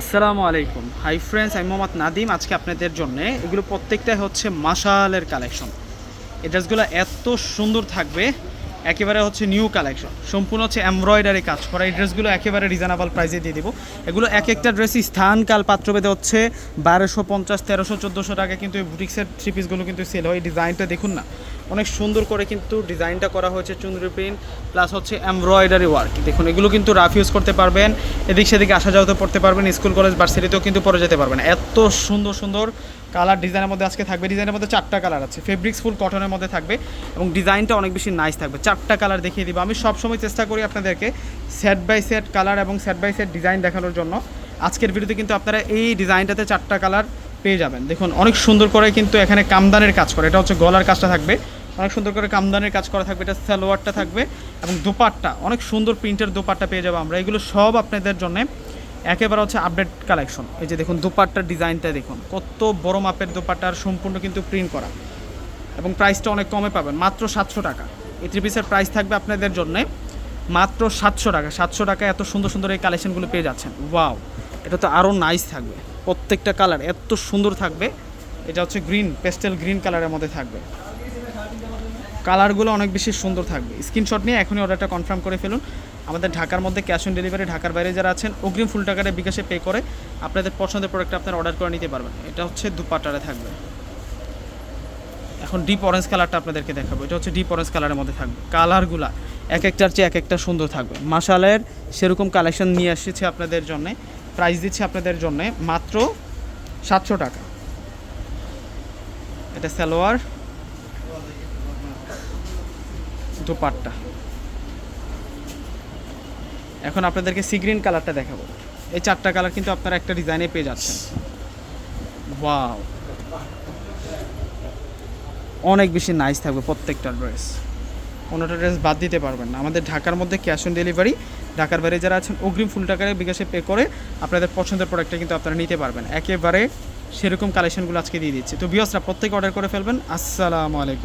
আসসালামু আলাইকুম। Hi friends আমি মোহাম্মদ নাদিম আজকে আপনাদের জন্য এগুলো প্রত্যেকটাই হচ্ছে মাশালের কালেকশন। এই ড্রেসগুলো এত সুন্দর থাকবে, একেবারে হচ্ছে নিউ কালেকশন। সম্পূর্ণ হচ্ছে এমব্রয়ডারি কাজ করা। এই ড্রেসগুলো একেবারে রিজনেবল প্রাইসে দিয়ে দেবো। এগুলো এক একটা ড্রেসই স্থান কাল পাত্রভেদে হচ্ছে বারোশো পঞ্চাশ, তেরোশো, চোদ্দোশো টাকা। কিন্তু এই বুটিক্সের থ্রি পিসগুলো কিন্তু সেল হয়। ডিজাইনটা দেখুন না। অনেক সুন্দর করে কিন্তু ডিজাইনটা করা হয়েছে চুনরি প্রিন্ট প্লাস হচ্ছে এমব্রয়ডারি ওয়ার্ক দেখুন, এগুলো কিন্তু রাফ ইউজ করতে পারবেন, এদিক সেদিকে আসা যাওয়াতে পড়তে পারবেন স্কুল কলেজ ভার্সিটিতেও কিন্তু পরে যেতে পারবেন। এত সুন্দর সুন্দর কালার ডিজাইনের মধ্যে আজকে থাকবে। ডিজাইনের মধ্যে চারটা কালার আছে ফেব্রিক্স ফুল কটনের মধ্যে থাকবে এবং ডিজাইনটা অনেক বেশি নাইস থাকবে। চারটা কালার দেখিয়ে দিব। আমি সবসময় চেষ্টা করি আপনাদেরকে সেট বাই সেট কালার এবং সেট বাই সেট ডিজাইন দেখানোর জন্য। আজকের ভিডিওতে কিন্তু আপনারা এই ডিজাইনটাতে চারটা কালার পেয়ে যাবেন। দেখুন, অনেক সুন্দর করে কিন্তু এখানে কামদানের কাজ করে। এটা হচ্ছে গলার কাজটা থাকবে। অনেক সুন্দর করে কামদানের কাজ করা থাকবে, এটা সালোয়ারটা থাকবে এবং দোপাট্টা, অনেক সুন্দর প্রিন্টের দোপাট্টা পেয়ে যাব আমরা। এগুলো সব আপনাদের জন্য একেবারে হচ্ছে আপডেট কালেকশন এই যে দেখুন, দোপাট্টার ডিজাইনটা দেখুন, কত বড় মাপের দোপাট্টার সম্পূর্ণ কিন্তু প্রিন্ট করা। এবং প্রাইসটা অনেক কমে পাবেন, মাত্র সাতশো টাকা। এই থ্রি পিসের প্রাইস থাকবে আপনাদের জন্যে মাত্র সাতশো টাকা। সাতশো টাকা এত সুন্দর সুন্দর এই কালেকশনগুলো পেয়ে যাচ্ছেন। ওয়াও এটা তো আরও নাইস থাকবে। প্রত্যেকটা কালার এত সুন্দর থাকবে। এটা হচ্ছে গ্রিন পেস্টেল গ্রিন কালারের মধ্যে থাকবে। কালারগুলো অনেক বেশি সুন্দর থাকবে। স্ক্রিনশট নিয়ে এখনই অর্ডারটা কনফার্ম করে ফেলুন। আমাদের ঢাকার মধ্যে ক্যাশ অন ডেলিভারি ঢাকার বাইরে যারা আছেন, অগ্রিম ফুল টাকাটা বিকাশে পে করে আপনাদের পছন্দের প্রোডাক্ট আপনারা অর্ডার করে নিতে পারবেন। এটা হচ্ছে দুপাটারে থাকবে। এখন ডিপ অরেঞ্জ কালারটা আপনাদেরকে দেখাবো। এটা হচ্ছে ডিপ অরেঞ্জ কালারের মধ্যে থাকবে। কালারগুলা এক একটার চেয়ে এক একটা সুন্দর থাকবে। মাসালের সেরকম কালেকশন নিয়ে এসেছে আপনাদের জন্য। প্রাইস দিচ্ছে আপনাদের জন্য মাত্র সাতশো টাকা। এটা সালোয়ার। দুপাট্টা এখন আপনাদেরকে সি গ্রিন কালারটা দেখাবো। এই চারটা কালার কিন্তু আপনারা একটা ডিজাইনে পেয়ে যাচ্ছেন। ওয়াও অনেক বেশি নাইস থাকবে প্রত্যেকটা ড্রেস কোনোটা ড্রেস বাদ দিতে পারবেন না। আমাদের ঢাকার মধ্যে ক্যাশ অন ডেলিভারি ঢাকার বাইরে যারা আছেন, অগ্রিম ফুল টাকায় বিকাশে পে করে আপনাদের পছন্দের প্রোডাক্টটা কিন্তু আপনারা নিতে পারবেন। একেবারে সেরকম কালেকশনগুলো আজকে দিয়ে দিচ্ছি। তো বিয়সরা প্রত্যেকে অর্ডার করে ফেলবেন। আসসালামু আলাইকুম।